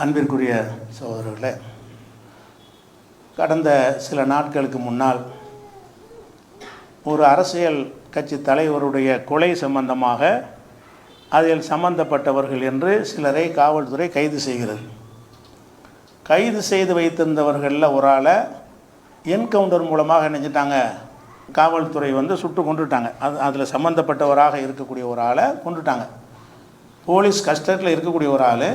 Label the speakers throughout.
Speaker 1: அன்பிற்குரிய சகோதரர்களே கடந்த சில நாட்களுக்கு முன்னால் ஒரு அரசியல் கட்சி தலைவருடைய கொலை சம்பந்தமாக அதில் சம்பந்தப்பட்டவர்கள் என்று சிலரை காவல்துறை கைது செய்கிறது. கைது செய்து வைத்திருந்தவர்களில் ஒரு ஆளை என்கவுண்டர் மூலமாக நினைச்சிட்டாங்க. காவல்துறை வந்து சுட்டு கொண்டுட்டாங்க அது அதில் சம்மந்தப்பட்டவராக இருக்கக்கூடிய ஒரு ஆளை கொண்டுட்டாங்க போலீஸ் கஸ்டடியில் இருக்கக்கூடிய ஒரு ஆள்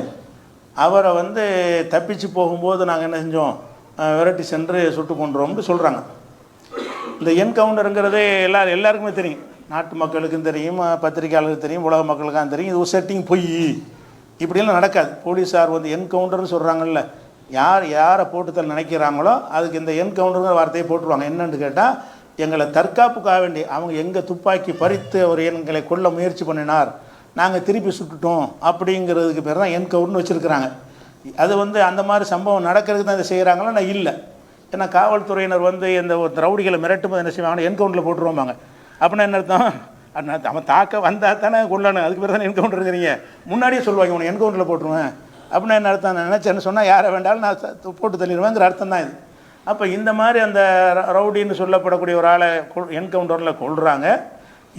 Speaker 1: அவரை வந்து தப்பிச்சு போகும்போது நாங்கள் என்ன செஞ்சோம்? விரட்டி சென்று சுட்டு கொண்டுறோம்னு சொல்கிறாங்க இந்த என்கவுண்டருங்கிறது எல்லா எல்லாருக்குமே தெரியும். நாட்டு மக்களுக்கும் தெரியும் அஹ், தெரியும் உலக மக்களுக்கும் தெரியும். இது ஒரு செட்டிங் பொய். இப்படிலாம் நடக்காது. போலீஸார் வந்து என்கவுண்டர்னு சொல்கிறாங்கல்ல யார் யாரை போட்டுத்தல் நினைக்கிறாங்களோ அதுக்கு இந்த என்கவுண்டருங்கிற வார்த்தையை போட்டுருவாங்க. என்னென்னு கேட்டால் எங்களை தற்காப்புக்காக வேண்டி அவங்க எங்கே துப்பாக்கி பறித்து அவர் எங்களை கொல்ல முயற்சி பண்ணினார் நாங்கள் திருப்பி சுட்டுட்டோம் அப்படிங்கிறதுக்கு பேர் தான் என்கவுர்னு வச்சுருக்கிறாங்க. அது வந்து அந்த மாதிரி சம்பவம் நடக்கிறதுக்கு தான் இதை செய்கிறாங்களா நான் இல்லை. ஏன்னா காவல்துறையினர் வந்து இந்த ஒரு ரவுடிகளை மிரட்டும் போது என்ன செய்வாங்க என்கவுண்டரில் போட்டுருவாங்க. அப்படின்னா என்ன அர்த்தம்? அப்படின்னா அவன் தாக்க வந்தால் தானே கொள்ளணும் அதுக்கு பேர் தானே என்கவுண்டருங்கிறீங்க முன்னாடியே சொல்லுவாங்க உனக்கு என்கவுண்டரில் போட்டுருவேன். அப்படின்னா என்ன அர்த்தம்? நான் நினச்சேன்னு சொன்னால் யாரை வேண்டாலும் நான் போட்டு தள்ளிடுவேங்கிற அர்த்தம் தான் இது. அப்போ இந்த மாதிரி அந்த ர- ரவுடின்னு சொல்லப்படக்கூடிய ஒரு ஆளை என்கவுண்டரில் கொள்கிறாங்க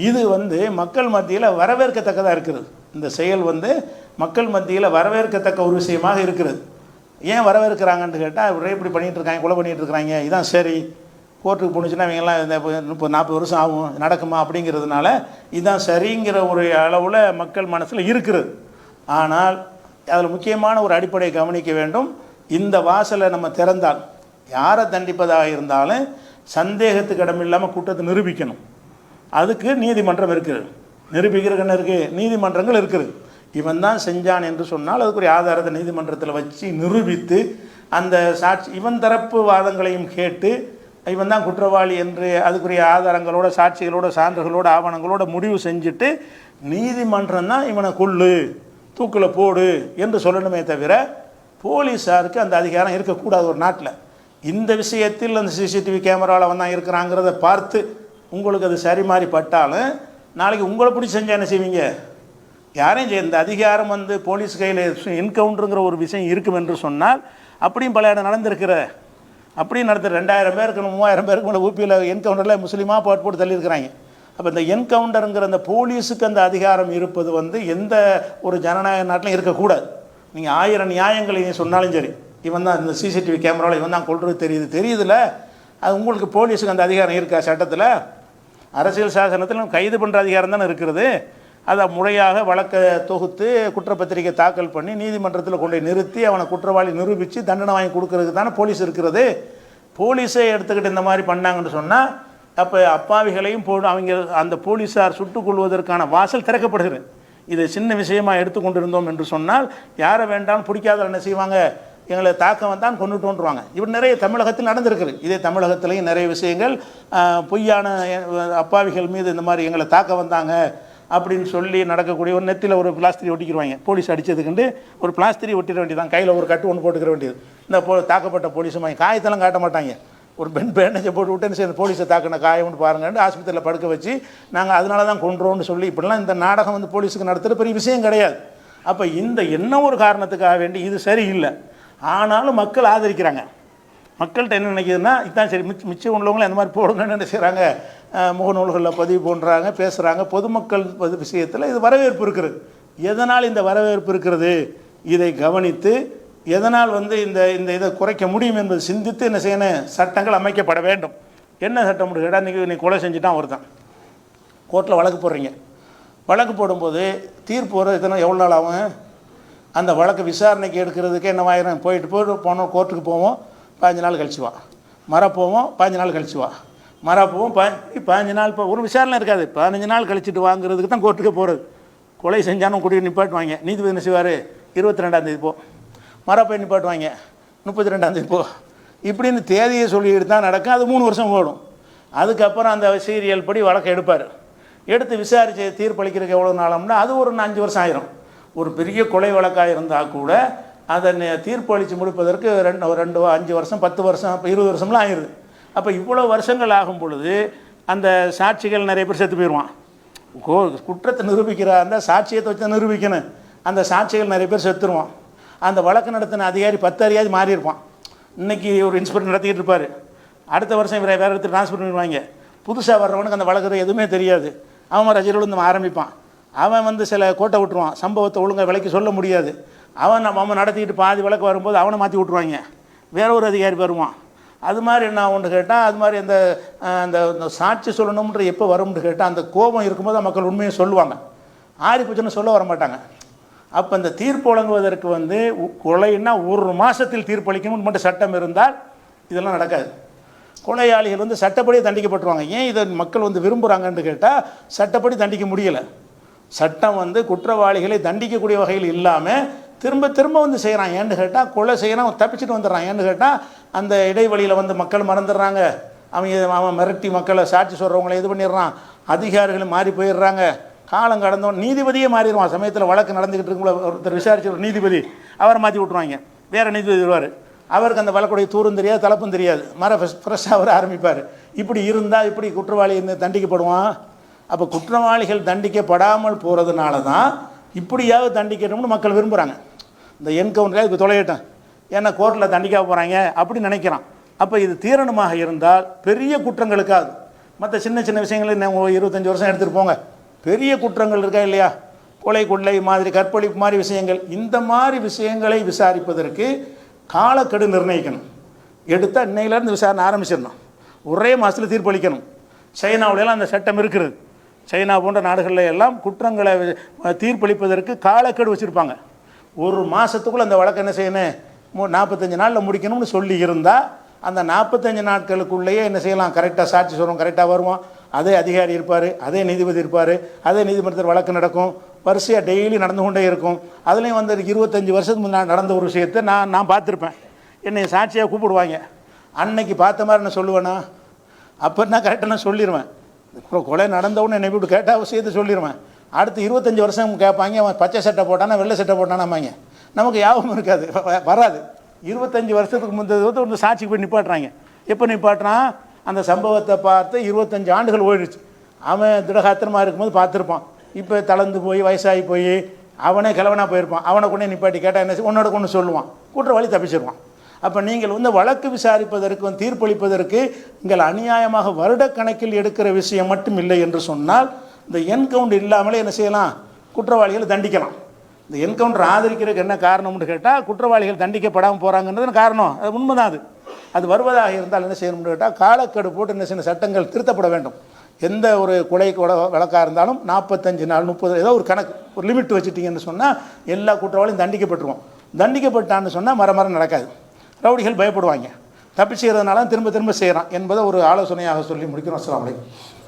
Speaker 1: இது வந்து மக்கள் மத்தியில் வரவேற்கத்தக்கதாக இருக்கிறது இந்த செயல் வந்து மக்கள் மத்தியில் வரவேற்கத்தக்க ஒரு விஷயமாக இருக்கிறது. ஏன் வரவேற்கிறாங்கன்னு கேட்டால் இவரே இப்படி பண்ணிகிட்டு இருக்காங்க கொலை பண்ணிகிட்டு இருக்காங்க இதான் சரி. கோர்ட்டுக்கு போணுச்சுன்னா இவங்கெல்லாம் இந்த முப்பது நாற்பது வருஷம் ஆகும் நடக்குமா அப்படிங்கிறதுனால இதான் சரிங்கிற ஒரு அளவில் மக்கள் மனசில் இருக்கிறது ஆனால் அதில் முக்கியமான ஒரு அடிப்படையை கவனிக்க வேண்டும். இந்த வாசலை நம்ம திறந்தால் யாரை தண்டிப்பதாக இருந்தாலும் சந்தேகத்துக்கு இடமில்லாமல் கூட்டத்தை நிரூபிக்கணும். அதுக்கு நீதிமன்றம் இருக்குது. நிரூபிக்கிறதுன்னு இருக்குது நீதிமன்றங்கள் இருக்குது. இவன் தான் செஞ்சான் என்று சொன்னால் அதுக்குரிய ஆதாரத்தை நீதிமன்றத்தில் வச்சு நிரூபித்து அந்த சாட்சி இவன் தரப்பு வாதங்களையும் கேட்டு இவன் தான் குற்றவாளி என்று அதுக்குரிய ஆதாரங்களோட சாட்சிகளோட சான்றுகளோட ஆவணங்களோட முடிவு செஞ்சுட்டு நீதிமன்றம் தான் இவனை கொள்ளு தூக்கில் போடு என்று சொல்லணுமே தவிர போலீஸாருக்கு அந்த அதிகாரம் இருக்கக்கூடாது ஒரு நாட்டில். இந்த விஷயத்தில் அந்த சிசிடிவி கேமராவில் வந்தான் இருக்கிறாங்கிறத பார்த்து உங்களுக்கு அது சரி மாறி பட்டாலும் நாளைக்கு உங்களை பிடிச்சி செஞ்சால் என்ன செய்வீங்க? யாரையும் செய்ய இந்த அதிகாரம் வந்து போலீஸ் கையில் என்கவுண்டருங்கிற ஒரு விஷயம் இருக்கும் என்று சொன்னால் அப்படியும் பல இடம் நடந்திருக்கிற அப்படியும் நடத்த ரெண்டாயிரம் பேருக்கு மூவாயிரம் பேருக்கு மேலே ஊபியில் என்கவுண்டரில் முஸ்லீமாக பாட்டு போட்டு தள்ளியிருக்கிறாங்க. அப்போ இந்த என்கவுண்டருங்கிற அந்த போலீஸுக்கு அந்த அதிகாரம் இருப்பது வந்து எந்த ஒரு ஜனநாயக நாட்டிலும் இருக்கக்கூடாது. நீங்கள் ஆயிரம் நியாயங்களை நீ சொன்னாலும் சரி. இவன் தான் இந்த சிசிடிவி கேமராவில் இவன் தான் கொள்வது தெரியுது. தெரியுதுல? அது உங்களுக்கு போலீஸுக்கு அந்த அதிகாரம் இருக்கா சட்டத்தில்? அரசியல் சாசனத்தில் கைது பண்ணுற அதிகாரம் தானே இருக்கிறது அதை முறையாக வழக்கை தொகுத்து குற்றப்பத்திரிக்கை தாக்கல் பண்ணி நீதிமன்றத்தில் கொண்டு நிறுத்தி அவனை குற்றவாளி நிரூபித்து தண்டனை வாங்கி கொடுக்கறதுக்கு தானே போலீஸ் இருக்கிறது போலீஸை எடுத்துக்கிட்டு இந்த மாதிரி பண்ணாங்கன்னு சொன்னால் அப்போ அப்பாவிகளையும் போ அவங்க அந்த போலீஸார் சுட்டுக் கொள்வதற்கான வாசல் திறக்கப்படுகிறது. இதை சின்ன விஷயமாக எடுத்துக்கொண்டிருந்தோம் என்று சொன்னால் யாரை வேண்டாம் பிடிக்காத என்ன செய்வாங்க? எங்களை தாக்க வந்தான் கொண்டுட்டோன்றுவாங்க இப்படி நிறைய தமிழகத்தில் நடந்திருக்குது. இதே தமிழகத்திலையும் நிறைய விஷயங்கள் பொய்யான அப்பாவிகள் மீது இந்த மாதிரி எங்களை தாக்க வந்தாங்க அப்படின்னு சொல்லி நடக்கக்கூடிய ஒரு நெத்தியில் ஒரு பிளாஸ்திரி ஒட்டிக்கிடுவாங்க போலீஸ் அடித்ததுக்குண்டு ஒரு பிளாஸ்திரி ஒட்டிட வேண்டியதான் கையில் ஒரு கட்டு ஒன்று போட்டுக்கிற வேண்டியது. இந்த போ தாக்கப்பட்ட போலீஸும் காயத்தெல்லாம் காட்ட மாட்டாங்க. ஒரு பெண் பேண்டேஜை போட்டு விட்டு சேர்ந்து போலீஸை தாக்கின காயம்னு பாருங்கன்னு ஆஸ்பத்திரியில் படுக்க வச்சு நாங்கள் அதனால தான் கொன்றோம்னு சொல்லி இப்படிலாம் இந்த நாடகம் வந்து போலீஸுக்கு நடத்துகிற பெரிய விஷயம் கிடையாது. அப்போ இந்த என்ன ஒரு காரணத்துக்காக வேண்டி இது சரியில்லை? ஆனாலும் மக்கள் ஆதரிக்கிறாங்க. மக்கள்கிட்ட என்ன நினைக்கிதுன்னா இதான் சரி மிச்ச மிச்சம் உள்ளவங்களும் அந்த மாதிரி போடுங்கன்னு என்ன செய்கிறாங்க முகநூல்களில் பதிவு பண்ணுறாங்க பேசுகிறாங்க பொதுமக்கள் விஷயத்தில் இது வரவேற்பு இருக்கிறது எதனால் இந்த வரவேற்பு இருக்கிறது இதை கவனித்து எதனால் வந்து இந்த இந்த இதை குறைக்க முடியும் என்பது சிந்தித்து என்ன செய்யணும்? சட்டங்கள் அமைக்கப்பட வேண்டும். என்ன சட்டம் கேட்டால் நீங்கள் நீ கொலை செஞ்சுட்டான் ஒருத்தன். கோர்ட்டில் வழக்கு போடுறீங்க. வழக்கு போடும்போது தீர்ப்பு வர எத்தனை எவ்வளோ நாள் ஆகும்? அந்த வழக்கு விசாரணைக்கு எடுக்கிறதுக்கு என்ன ஆயிரம் போயிட்டு போய் போனோம் கோர்ட்டுக்கு போவோம் பாஞ்சு நாள் கழிச்சு வா. மர போவோம் பாஞ்சு நாள் கழிச்சு வா. மர போவோம் பாஞ்சு பாஞ்சு நாள் இப்போ ஒரு விசாரணை இருக்காது. பதினஞ்சு நாள் கழிச்சிட்டு வாங்குறதுக்கு தான் கோர்ட்டுக்கு போகிறது கொலை செஞ்சாலும் குடி நிப்பாட்டுவாங்க. நீதிபதி என்ன செய்வார்? இருபத்தி ரெண்டாந்தேதி போ. மர போய் நிப்பாட்டுவாங்க. முப்பத்தி ரெண்டாந்தேதி போ. இப்படின்னு தேதியை சொல்லிட்டு தான் நடக்கும். அது மூணு வருஷம் ஓடும். அதுக்கப்புறம் அந்த சீரியல் படி வழக்கை எடுப்பார். எடுத்து விசாரித்து தீர்ப்பளிக்கிறதுக்கு எவ்வளோ நாளம்னா அது ஒரு அஞ்சு வருஷம் ஆயிரும். ஒரு பெரிய கொலை வழக்காக இருந்தால் கூட அதை தீர்ப்பு அளித்து முடிப்பதற்கு ரெண்டு ஒரு ரெண்டு அஞ்சு வருஷம் பத்து வருஷம் இப்போ இருபது வருஷம்லாம் ஆயிடுது அப்போ இவ்வளோ வருஷங்கள் ஆகும் பொழுது அந்த சாட்சிகள் நிறைய பேர் செத்து போயிடுவான் கோ குற்றத்தை நிரூபிக்கிறா அந்த சாட்சியத்தை வச்சு நிரூபிக்கணும். அந்த சாட்சிகள் நிறைய பேர் செத்துருவான். அந்த வழக்கு நடத்தின அதிகாரி பத்து அதிகாரி மாறியிருப்பான். இன்னைக்கு ஒரு இன்ஸ்பெக்டர் நடத்திக்கிட்டு இருப்பார். அடுத்த வருஷம் இவரை வேறு இடத்துல ட்ரான்ஸ்ஃபர் பண்ணிடுவாங்க. புதுசாக வர்றவனுக்கு அந்த வழக்கு எதுவுமே தெரியாது. அவன் ரஜினியில் நம்ம ஆரம்பிப்பான். அவன் வந்து சில கோட்டை விட்டுருவான். சம்பவத்தை ஒழுங்காக விலைக்கு சொல்ல முடியாது. அவன் நம்ம அவன் நடத்திக்கிட்டு பாதி விளக்கு வரும்போது அவனை மாற்றி விட்ருவாங்க வேற ஒரு அதிகாரி வருவான். அது மாதிரி என்ன ஒன்று கேட்டால் அது மாதிரி அந்த அந்த சாட்சி சொல்லணும்ன்ற எப்போ வரும்னு கேட்டால் அந்த கோபம் இருக்கும்போது மக்கள் உண்மையை சொல்லுவாங்க. ஆரி போச்சுன்னு சொல்ல வர மாட்டாங்க. அப்போ இந்த தீர்ப்பு வழங்குவதற்கு வந்து கொலைன்னா ஒரு மாதத்தில் தீர்ப்பளிக்கணும்னு மட்டும் சட்டம் இருந்தால் இதெல்லாம் நடக்காது. கொலையாளிகள் வந்து சட்டப்படியே தண்டிக்கப்பட்டுருவாங்க. ஏன் இதை மக்கள் வந்து விரும்புகிறாங்கன்னு கேட்டால் சட்டப்படி தண்டிக்க முடியலை. சட்டம் வந்து குற்றவாளிகளை தண்டிக்கக்கூடிய வகையில் இல்லாமல் திரும்ப திரும்ப வந்து செய்கிறான் ஏன்னு கேட்டால் கொலை செய்கிறான் தப்பிச்சுட்டு வந்துடுறான். ஏன்னு கேட்டால் அந்த இடைவெளியில் வந்து மக்கள் மறந்துடுறாங்க. அவன் அவன் மிரட்டி மக்களை சாட்சி சொல்கிறவங்களை இது பண்ணிடுறான். அதிகாரிகள் மாறி போயிடுறாங்க. காலம் கடந்தவன் நீதிபதியே மாறிடுவான். சமயத்தில் வழக்கு நடந்துக்கிட்டு இருக்கும்போது ஒருத்தர் விசாரிச்சு ஒரு நீதிபதி அவரை மாற்றி விட்ருவாங்க வேறு நீதிபதி வருவார். அவருக்கு அந்த வழக்குடைய தூரும் தெரியாது தலைப்பும் தெரியாது. மர ஃப்ரெஷ்ஷாக அவர் ஆரம்பிப்பார். இப்படி இருந்தால் இப்படி குற்றவாளி தண்டிக்கப்படுவான்? அப்போ குற்றவாளிகள் தண்டிக்கப்படாமல் போகிறதுனால தான் இப்படியாவது தண்டிக்கணும்னு மக்கள் விரும்புகிறாங்க இந்த என்கவுண்டரே இப்போ தொலையிட்டேன் ஏன்னா கோர்ட்டில் தண்டிக்க போகிறாங்க அப்படின்னு நினைக்கிறான். அப்போ இது தீரணமாக இருந்தால் பெரிய குற்றங்களுக்காது மற்ற சின்ன சின்ன விஷயங்களை இருபத்தஞ்சி வருஷம் எடுத்துகிட்டு போங்க. பெரிய குற்றங்கள் இருக்கா இல்லையா? கொலை கொள்ளை மாதிரி கற்பழிப்பு மாதிரி விஷயங்கள். இந்த மாதிரி விஷயங்களை விசாரிப்பதற்கு காலக்கெடு நிர்ணயிக்கணும். எடுத்தால் இன்னையிலேருந்து விசாரணை ஆரம்பிச்சிடணும். ஒரே மாதத்தில் தீர்ப்பளிக்கணும். சைனாவிலலாம் அந்த சட்டம் இருக்கிறது சைனா போன்ற நாடுகளில் எல்லாம் குற்றங்களை தீர்ப்பளிப்பதற்கு காலக்கெடு வச்சுருப்பாங்க. ஒரு மாதத்துக்குள்ளே அந்த வழக்கு என்ன செய்யணும் மு நாற்பத்தஞ்சு நாளில் முடிக்கணும்னு சொல்லி இருந்தால் அந்த நாற்பத்தஞ்சு நாட்களுக்குள்ளேயே என்ன செய்யலாம்? கரெக்டாக சாட்சி சொல்கிறோம் கரெக்டாக வருவோம். அதே அதிகாரி இருப்பார் அதே நீதிபதி இருப்பார் அதே நீதிமன்றத்தில் வழக்கு நடக்கும். வரிசையாக டெய்லி நடந்து கொண்டே இருக்கும். அதுலேயும் வந்து இருபத்தஞ்சி வருஷத்துக்கு முன்னாடி நடந்த ஒரு விஷயத்தை நான் நான் பார்த்துருப்பேன். என்னை சாட்சியாக கூப்பிடுவாங்க. அன்னைக்கு பார்த்த மாதிரி நான் சொல்லுவேனா? அப்போ நான் கரெக்டாக நான் சொல்லிடுவேன் கொ- கொலை நடந்தவுடனே என்னை இப்படி கேட்டால் விஷயத்தை சொல்லிடுவேன் அடுத்து இருபத்தஞ்சி வருஷம் கேட்பாங்க அவன் பச்சை சட்டை போட்டானா வெள்ளை சட்டை போட்டானாம்பாங்க. நமக்கு யாபம் இருக்காது வ- வராது. இருபத்தஞ்சி வருஷத்துக்கு முந்தைய வந்து ஒரு சாட்சிக்கு போய் நிப்பாட்டுறாங்க. எப்போ நிப்பாட்டுறான் அந்த சம்பவத்தை பார்த்து இருபத்தஞ்சி ஆண்டுகள் ஓடிடுச்சு. அவன் திடகாத்திரமாக இருக்கும்போது பார்த்துருப்பான். இப்போ தளர்ந்து போய் வயசாகி போய் அவனே கிழவனாக போயிருப்பான். அவனை கொண்டே நிப்பாட்டி கேட்டால் என்ன உன்னோட கொண்டு சொல்லுவான். கூட்டுற வழி தப்பிச்சிருவான். அப்போ நீங்கள் வந்து வழக்கு விசாரிப்பதற்கு வந்து தீர்ப்பளிப்பதற்கு நீங்கள் அநியாயமாக வருடக்கணக்கில் எடுக்கிற விஷயம் மட்டும் இல்லை என்று சொன்னால் இந்த என்கவுண்ட் இல்லாமலே என்ன செய்யலாம்? குற்றவாளிகளை தண்டிக்கலாம். இந்த என்கவுண்டர் ஆதரிக்கிறதுக்கு என்ன காரணம்னு கேட்டால் குற்றவாளிகள் தண்டிக்கப்படாமல் போகிறாங்கன்றது காரணம். அது உண்மைதான் அது. அது வருவதாக இருந்தால் என்ன செய்யணும்னு கேட்டால் காலக்கெடு போட்டு என்ன செய்யணும்? சட்டங்கள் திருத்தப்பட வேண்டும். எந்த ஒரு கொலை கொலை வழக்காக இருந்தாலும் நாற்பத்தஞ்சு நாள் முப்பது ஏதோ ஒரு கணக்கு ஒரு லிமிட் வச்சுட்டிங்கன்னு சொன்னால் எல்லா குற்றவாளியும் தண்டிக்கப்பட்டுருவோம். தண்டிக்கப்பட்டான்னு சொன்னால் மர மரம் நடக்காது. ரவுடிகள் பயப்படுவாங்க. தப்பி செய்கிறதுனால திரும்ப திரும்ப செய்கிறான் என்பதை ஒரு ஆலோசனையாக சொல்லி முடிக்கிறோம். அஸ்ஸலாமு